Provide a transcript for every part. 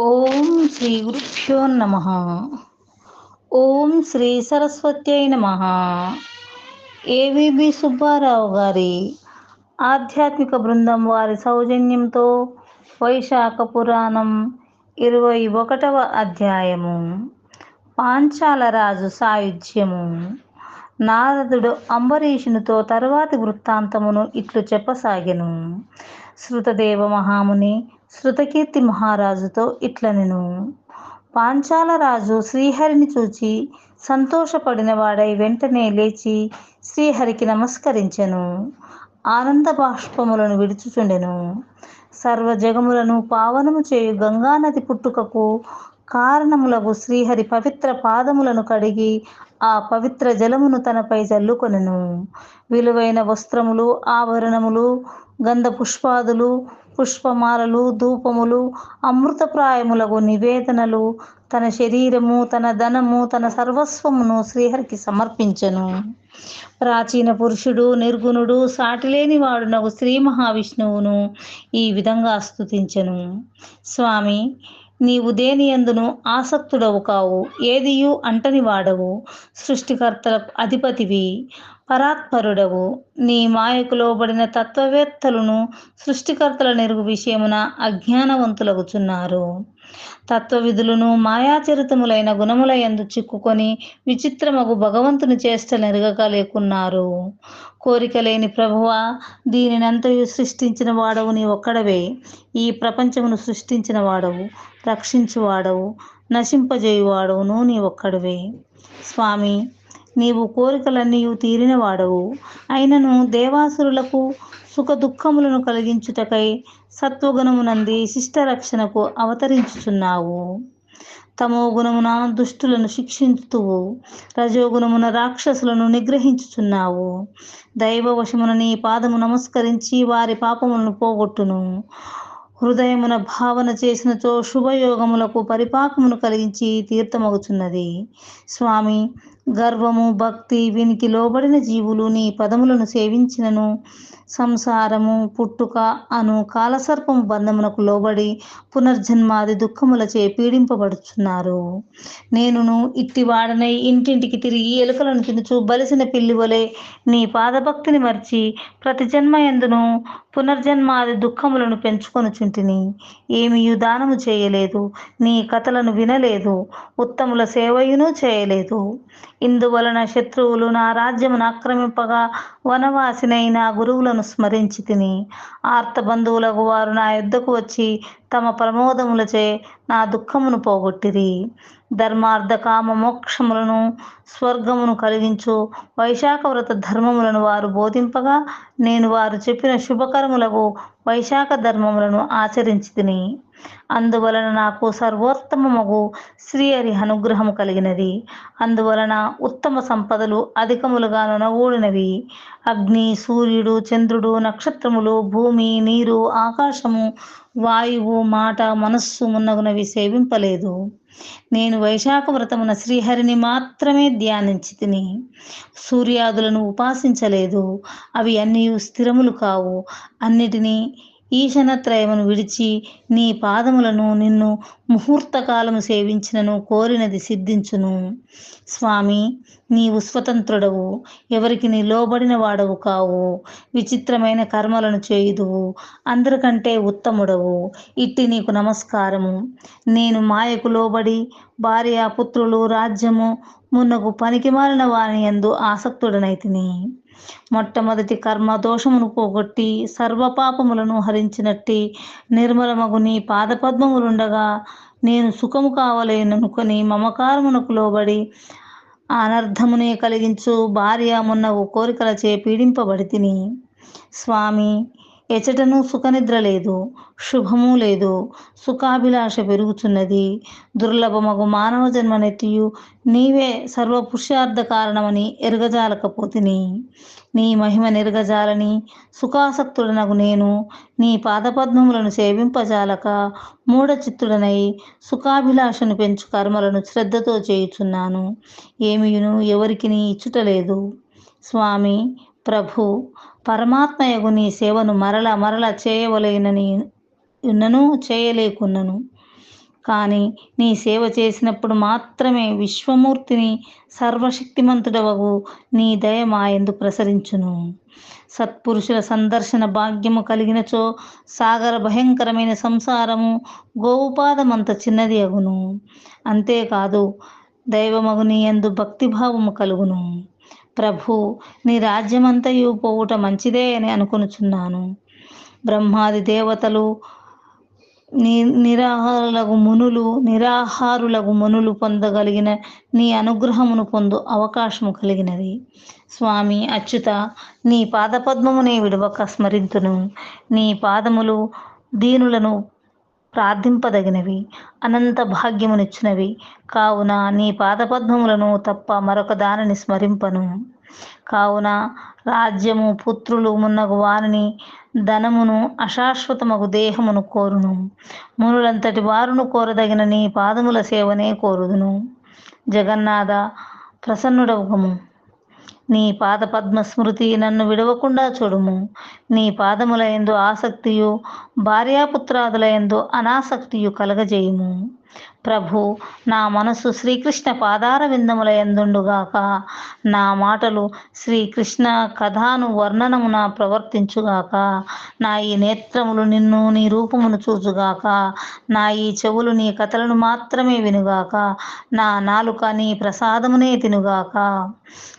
ఓం శ్రీ గురుభ్యో నమ. ఓం శ్రీ సరస్వత్యై నమ. ఏవిబి సుబ్బారావు గారి ఆధ్యాత్మిక బృందం వారి సౌజన్యంతో వైశాఖ పురాణం ఇరవై ఒకటవ అధ్యాయము. పాంచాల రాజు సాయుధ్యము. నారదుడు అంబరీషునితో తరువాతి వృత్తాంతమును ఇట్లు చెప్పసాగెను. శృతదేవ మహాముని శృతకీర్తి మహారాజుతో ఇట్లనెను పాంచాల రాజు శ్రీహరిని చూచి సంతోషపడిన వాడై వెంటనే లేచి శ్రీహరికి నమస్కరించెను. ఆనంద బాష్పములను విడుచుచుండెను. సర్వ జగములను పావనము చేయు గంగానది పుట్టుకకు కారణములకు శ్రీహరి పవిత్ర పాదములను కడిగి ఆ పవిత్ర జలమును తనపై జల్లుకొనెను. విలువైన వస్త్రములు ఆభరణములు గంధ పుష్పాదులు పుష్పమాలలు ధూపములు అమృతప్రాయములకు నివేదనలు. తన శరీరము తన ధనము తన సర్వస్వమును శ్రీహరికి సమర్పించను. ప్రాచీన పురుషుడు నిర్గుణుడు సాటిలేని వాడునకు శ్రీ మహావిష్ణువును ఈ విధంగా స్తుతించెను. స్వామి నీవు దేనియందును ఆసక్తుడవు కావు? ఏదియు అంటని వాడవు. సృష్టికర్తలకు అధిపతివి. పరాత్పరుడవు. నీ మాయకు లోబడిన తత్వవేత్తలను సృష్టికర్తల నెరుగు విషయమున అజ్ఞానవంతులగుచున్నారు. తత్వవిధులను మాయాచరితములైన గుణముల ఎందు చిక్కుకొని విచిత్రమగు భగవంతుని చేష్ట నెరగక లేకున్నారు. కోరిక లేని ప్రభువ దీనినంతయు సృష్టించిన వాడవు నీ ఒక్కడవే. ఈ ప్రపంచమును సృష్టించిన వాడవు రక్షించువాడవు నశింపజేయువాడవును నీ ఒక్కడవే. స్వామి నీవు కోరికలన్నీ తీరిన వాడవు అయినను దేవాసురులకు సుఖ దుఃఖములను కలిగించుటకై సత్వగుణమునంది శిష్టరక్షణకు అవతరించుచున్నావు. తమో గుణమున దుష్టులను శిక్షించుతువు. రజోగుణమున రాక్షసులను నిగ్రహించుచున్నావు. దైవవశమున నీ పాదము నమస్కరించి వారి పాపములను పోగొట్టును. హృదయమున భావన చేసినచో శుభయోగములకు పరిపాకమును కలిగించి తీర్థమగుచున్నది. స్వామి గర్వము భక్తి వీనికి లోబడిన జీవులు నీ పదములను సేవించినను. సంసారము పుట్టుక అను కాలసర్పము బంధమునకు లోబడి పునర్జన్మాది దుఃఖములచే పీడింపబడుచున్నారు. నేనును ఇట్టి వాడనై ఇంటింటికి తిరిగి ఎలుకలను తినుచు బలిసిన పిల్లివలే నీ పాదభక్తిని మర్చి ప్రతి జన్మ ఎందును పునర్జన్మాది దుఃఖములను పెంచుకొనుచుంటిని ఏమి దానము చేయలేదు నీ కథలను వినలేదు ఉత్తముల సేవయును చేయలేదు. ఇందువలన శత్రువులు నా రాజ్యమును ఆక్రమింపగా వనవాసినై నా గురువులను స్మరించి తిని ఆర్త బంధువులకు వారు నా యుద్ధకు వచ్చి తమ ప్రమోదములచే నా దుఃఖమును పోగొట్టిరి. ధర్మార్థ కామ మోక్షములను స్వర్గమును కలిగించు వైశాఖ వ్రత ధర్మములను వారు బోధింపగా నేను వారు చెప్పిన శుభకరములకు వైశాఖ ధర్మములను ఆచరించి తిని అందువలన నాకు సర్వోత్తమమగు శ్రీహరి అనుగ్రహము కలిగినది. అందువలన ఉత్తమ సంపదలు అధికములుగా నొనగూడినవి అగ్ని సూర్యుడు చంద్రుడు నక్షత్రములు భూమి నీరు ఆకాశము వాయువు మాట మనస్సు మున్నగునవి సేవింపలేదు. నేను వైశాఖ వ్రతమున శ్రీహరిని మాత్రమే ధ్యానించి తిని సూర్యాదులను ఉపాసించలేదు. అవి అన్నీ స్థిరములు కావు. అన్నిటినీ ఈశనత్రయమును విడిచి నీ పాదములను నిన్ను ముహూర్తకాలము సేవించినను కోరినది సిద్ధించును. స్వామి నీవు స్వతంత్రుడవు ఎవరికి నీ లోబడిన వాడవు కావు విచిత్రమైన కర్మలను చేయుదువు అందరికంటే ఉత్తముడవు. ఇట్టి నీకు నమస్కారము. నేను మాయకు లోబడి భార్య పుత్రులు రాజ్యము మున్నకు పనికిమాలిన వారిని ఎందు ఆసక్తుడనైతిని. మొట్టమొదటి కర్మ దోషమును పోగొట్టి సర్వపాపములను హరించినట్టి నిర్మలమగు నీ పాదపద్మములుండగా నేను సుఖము కావలేననుకొని మమకారమునకు లోబడి అనర్థమునే కలిగించు భార్య మున్నగు కోరికలచే పీడింపబడి తిని. స్వామి ఎచటను సుఖనిద్ర లేదు శుభము లేదు. సుఖాభిలాష పెరుగుతున్నది దుర్లభమగు మానవ జన్మనెత్తియు నీవే సర్వ పురుషార్థ కారణమని ఎరగజాలకపోతిని. నీ మహిమ నెరగజాలని సుఖాసక్తుడనగు నేను. నీ పాదపద్మములను సేవింపజాలక మూఢ చిత్తుడనై సుఖాభిలాషను పెంచు కర్మలను శ్రద్ధతో చేయుచున్నాను. ఏమియును ఎవరికి నీ ఇచ్చుటలేదు. స్వామి ప్రభు పరమాత్మయగు నీ సేవను మరల మరల చేయవలేనని ఉన్నను చేయలేకున్నను. కానీ నీ సేవ చేసినప్పుడు మాత్రమే విశ్వమూర్తిని సర్వశక్తిమంతుడవగు నీ దయ మాయందు ప్రసరించును. సత్పురుషుల సందర్శన భాగ్యము కలిగినచో సాగర భయంకరమైన సంసారము గోపాదమంత చిన్నది అగును. అంతేకాదు దైవమగు నీ యందు భక్తిభావము కలుగును. ప్రభు నీ రాజ్యమంతయు పోవుట మంచిదే అని అనుకొనుచున్నాను. బ్రహ్మాది దేవతలు నీ నిరాహారులగు మునులు నిరాహారులగు మునులు పొందగలిగిన నీ అనుగ్రహమును పొందు అవకాశము కలిగినది. స్వామి అచ్యుత నీ పాదపద్మమునే విడవక స్మరింతును. నీ పాదములు దీనులను ప్రార్థింపదగినవి అనంత భాగ్యమునిచ్చినవి. కావున నీ పాదపద్మములను తప్ప మరొక దానిని స్మరింపను. కావున రాజ్యము పుత్రులు మున్నగు వారిని ధనమును అశాశ్వతమగు దేహమును కోరును. మునులంతటి వారును కోరదగిన నీ పాదముల సేవనే కోరుదును. జగన్నాథ ప్రసన్నుడవగము నీ పాద పద్మ స్మృతి నన్ను విడవకుండా చూడుము. నీ పాదముల ఎందు ఆసక్తియు భార్యాపుత్రాదుల ఎందు అనాసక్తియు కలగజేయుము. ప్రభు నా మనసు శ్రీకృష్ణ పాదార విందముల ఎందుండుగాక నా మాటలు శ్రీకృష్ణ కథాను వర్ణనమున ప్రవర్తించుగాక నా ఈ నేత్రములు నిన్ను నీ రూపమును చూచుగాక నా ఈ చెవులు నీ కథలను మాత్రమే వినుగాక. నా నాలుక నీ ప్రసాదమునే తినుగాక.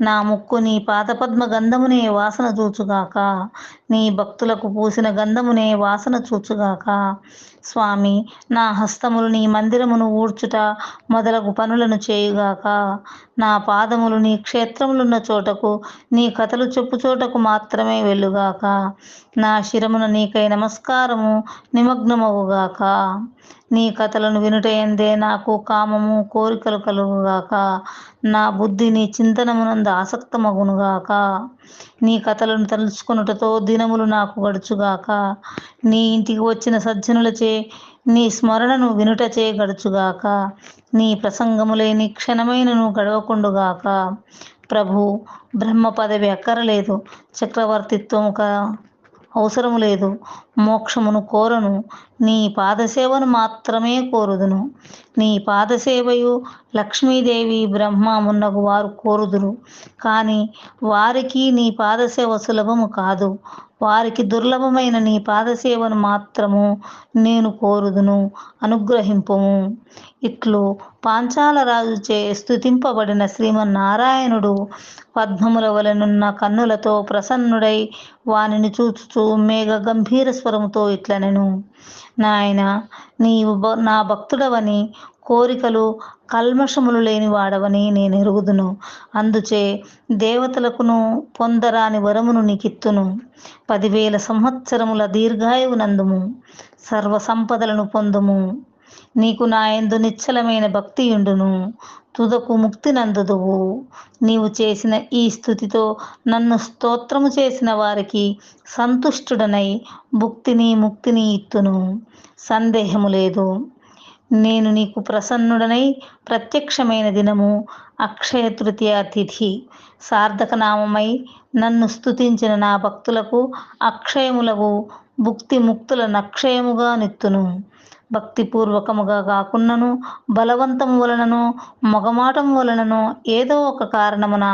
నా ముక్కు నీ పాదపద్మ గంధమునే వాసన చూచుగాక. నీ భక్తులకు పూసిన గంధమునే వాసన చూచుగాక. స్వామి నా హస్తములు నీ మందిరమును ఊడ్చుట మొదలగు పనులను చేయుగాక. నా పాదములు నీ క్షేత్రములున్న చోటకు నీ కథలు చెప్పు చోటకు మాత్రమే వెళ్ళుగాక. నా శిరమున నీకై నమస్కారము నిమగ్నమవుగాక. నీ కథలను వినుటయందే నాకు కామము కోరికలు కలుగుగాక. నా బుద్ధి నీ చింతనమునందు ఆసక్తమగునుగాక. నీ కథలను తలుచుకొనుటతో దినములు నాకు గడుచుగాక. నీ ఇంటికి వచ్చిన సజ్జనులచే నీ స్మరణను వినుటచే గడుచుగాక. నీ ప్రసంగములేని క్షణమైనను గడవకుండుగాక. ప్రభు బ్రహ్మ పదవి అక్కరలేదు. చక్రవర్తిత్వం అవసరం లేదు. మోక్షమును కోరను. నీ పాదసేవను మాత్రమే కోరుదును. నీ పాదసేవయు లక్ష్మీదేవి బ్రహ్మమున్నకు వారు కోరుదురు. కానీ వారికి నీ పాదసేవ సులభము కాదు. వారికి దుర్లభమైన నీ పాదసేవను మాత్రము నేను కోరుదును అనుగ్రహింపుము. ఇట్లు పాంచాల రాజుచే స్థుతింపబడిన శ్రీమన్నారాయణుడు పద్మముల వలనున్న కన్నులతో ప్రసన్నుడై వానిని చూచుచూ మేఘ గంభీర స్వరముతో ఇట్లనెను. నాయన నీవు నా భక్తుడవని కోరికలు కల్మషములు లేని వాడవని నేను ఎరుగుదును. అందుచే దేవతలకును పొందరాని వరమును నీకిత్తును. పదివేల సంవత్సరముల దీర్ఘాయువు నందుము. సర్వ సంపదలను పొందుము. నీకు నా నిశ్చలమైన నిశ్చలమైన భక్తియుండును తుదకు ముక్తి నందుదువు. నీవు చేసిన ఈ స్థుతితో నన్ను స్తోత్రము చేసిన వారికి సంతుష్టుడనై భుక్తిని ముక్తిని ఇత్తును. సందేహము లేదు. నేను నీకు ప్రసన్నుడనై ప్రత్యక్షమైన దినము అక్షయ తృతీయ తిథి. సార్థక నామమై నన్ను స్తుతించిన నా భక్తులకు అక్షయములకు భుక్తి ముక్తుల నక్షయముగా నిత్తును. భక్తిపూర్వకముగా కాకున్నను బలవంతం వలనను మొగమాటం వలనను ఏదో ఒక కారణమున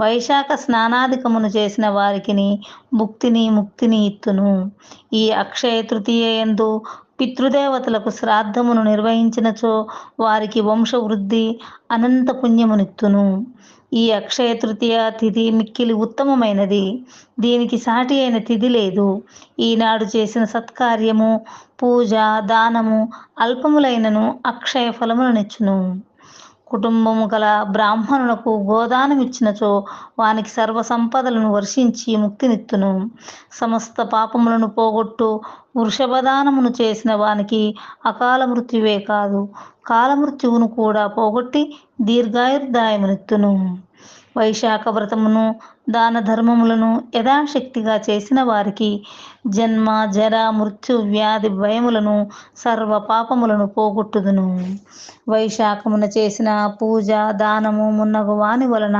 వైశాఖ స్నానాధికమును చేసిన వారికిని భుక్తిని ముక్తిని ఇత్తును. ఈ అక్షయ తృతీయ యందు పితృదేవతలకు శ్రాద్ధమును నిర్వహించినచో వారికి వంశవృద్ధి అనంత పుణ్యమునిత్తును ఈ అక్షయ తృతీయ తిథి మిక్కిలి ఉత్తమమైనది. దీనికి సాటి అయిన తిథి లేదు. ఈనాడు చేసిన సత్కార్యము పూజ దానము అల్పములైనను అక్షయ ఫలములనిచ్చును. కుటుంబము గల బ్రాహ్మణులకు గోదానం ఇచ్చినచో వానికి సర్వ సంపదలను వర్షించి ముక్తినిత్తును. సమస్త పాపములను పోగొట్టు వృషభదానమును చేసిన వానికి అకాల మృత్యువే కాదు. కాలమృత్యువును కూడా పోగొట్టి దీర్ఘాయుర్దాయమునిత్తును. వైశాఖ వ్రతమును దాన ధర్మములను యథాశక్తిగా చేసిన వారికి జన్మ జర మృత్యు వ్యాధి భయములను సర్వ పాపములను పోగొట్టుదును. వైశాఖమున చేసిన పూజ దానము మున్నగు వాని వలన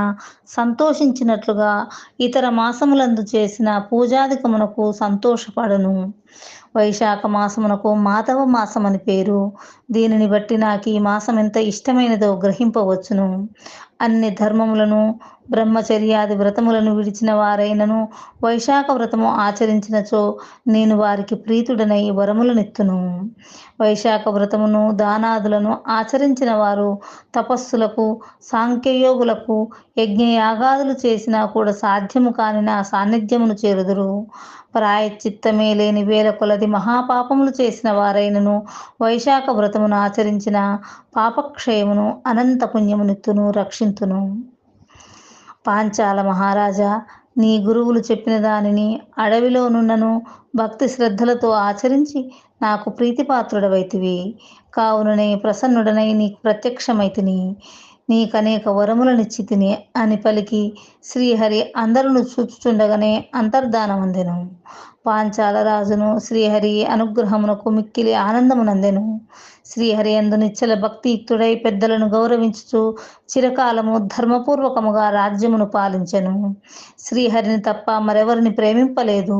సంతోషించినట్లుగా ఇతర మాసములందు చేసిన పూజాధికమునకు సంతోషపడను. వైశాఖ మాసమునకు మాధవ మాసం అని పేరు. దీనిని బట్టి నాకు ఈ మాసం ఎంత ఇష్టమైనదో గ్రహింపవచ్చును. అన్ని ధర్మములను బ్రహ్మచర్యాది వ్రతములను విడిచిన వారైనను వైశాఖ వ్రతము ఆచరించినచో నేను వారికి ప్రీతుడనై వరములనిత్తును వైశాఖ వ్రతమును దానాదులను ఆచరించిన వారు తపస్సులకు సాంఖ్యయోగులకు యజ్ఞయాగాదులు చేసినా కూడా సాధ్యము కాని నా సాన్నిధ్యమును చేరుదురు. ప్రాయశ్చిత్తమే లేని వేల కొలది మహాపాపములు చేసిన వారైనను వైశాఖ వ్రతమును ఆచరించిన పాపక్షయమును అనంత పుణ్యమునిత్తును రక్షింతును. పాంచాల మహారాజా నీ గురువులు చెప్పిన దానిని అడవిలోనున్నను భక్తి శ్రద్ధలతో ఆచరించి నాకు ప్రీతిపాత్రుడవైతివి. కావుననే ప్రసన్నుడనై నీకు ప్రత్యక్షమైతిని. నీకనేక వరములనిచ్చి తిని అని పలికి శ్రీహరి అందరును చూచుచుండగానే అంతర్ధానమందెను పాంచాల రాజును శ్రీహరి అనుగ్రహమునకు మిక్కిలి ఆనందమునందెను శ్రీహరి అందు నిచ్చల భక్తియుక్తుడై పెద్దలను గౌరవించుచు చిరకాలము ధర్మపూర్వకముగా రాజ్యమును పాలించెను. శ్రీహరిని తప్ప మరెవరిని ప్రేమింపలేదు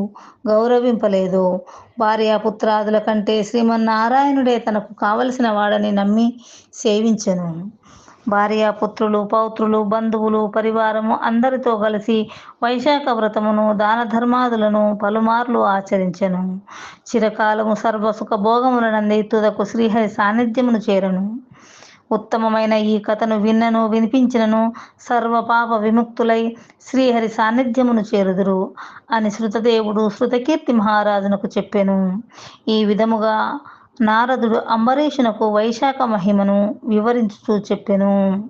గౌరవింపలేదు. భార్యాపుత్రాదుల కంటే శ్రీమన్నారాయణుడే తనకు కావలసిన వాడని నమ్మి సేవించెను. భార్య పుత్రులు పౌత్రులు బంధువులు పరివారము అందరితో కలిసి వైశాఖ వ్రతమును దాన ధర్మాదులను పలుమార్లు ఆచరించెను. చిరకాలము సర్వసుఖ భోగములనంది తుదకు శ్రీహరి సాన్నిధ్యమును చేరను. ఉత్తమమైన ఈ కథను విన్నను వినిపించినను సర్వ పాప విముక్తులై శ్రీహరి సాన్నిధ్యమును చేరుదురు అని శృతదేవుడు శృతకీర్తి మహారాజునకు చెప్పెను. ఈ విధముగా నారదుడు అంబరీషునకు వైశాఖ మహిమను వివరించుతూ చెప్పెను.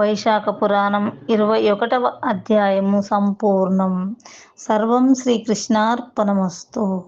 వైశాఖ పురాణం ఇరవై ఒకటవ అధ్యాయము సంపూర్ణం. సర్వం శ్రీకృష్ణార్పణమస్తు.